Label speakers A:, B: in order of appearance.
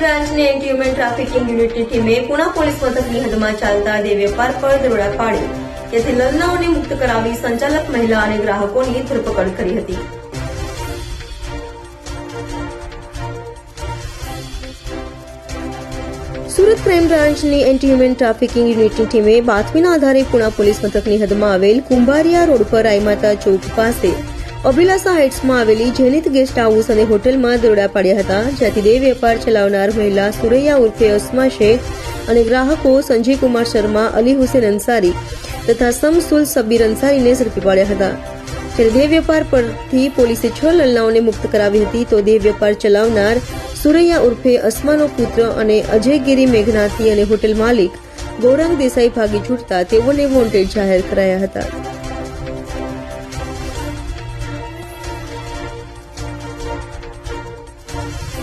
A: બ્રાન્ચની anti human trafficking યુનિટની ટીમે પુના પોલીસ મથકની હદમાં ચાલતા દેવ વેપાર પર દરોડા પાડી. જેથી લગ્નઓને મુક્ત કરાવી સંચાલક મહિલા અને ગ્રાહકોની ધરપકડ કરી હતી. સુરત ક્રાઇમ બ્રાન્ચની એન્ટી હ્યુમન ટ્રાફિકિંગ યુનિટની ટીમે બાતમીના આધારે પુણા પોલીસ મથકની હદમાં આવેલ કુંભારિયા રોડ પર આઈમાતા ચોક પાસે અભિલાષા હાઇટ્સમાં આવેલી જેનિત ગેસ્ટ હાઉસ અને હોટેલમાં દરોડા પાડ્યા હતા, જ્યાંથી દેહ વેપાર ચલાવનાર મહિલા સુરૈયા ઉર્ફે અસ્મા શેખ અને ગ્રાહકો સંજય કુમાર શર્મા, અલી હુસેન અંસારી તથા સમસુલ સબ્બીર અંસારીને ઝડપી પાડ્યા હતા. જ્યારે દેહ વેપાર પરથી પોલીસે છ લલનાઓને મુક્ત કરાવી હતી, તો દેહ વેપાર ચલાવનાર સુરૈયા ઉર્ફે અસ્માનો પુત્ર અને અજયગીરી મેઘનાથી અને હોટેલ માલિક ગૌરાંગ દેસાઈ ભાગી છૂટતા તેઓને વોન્ટેડ જાહેર કરાયા હતા.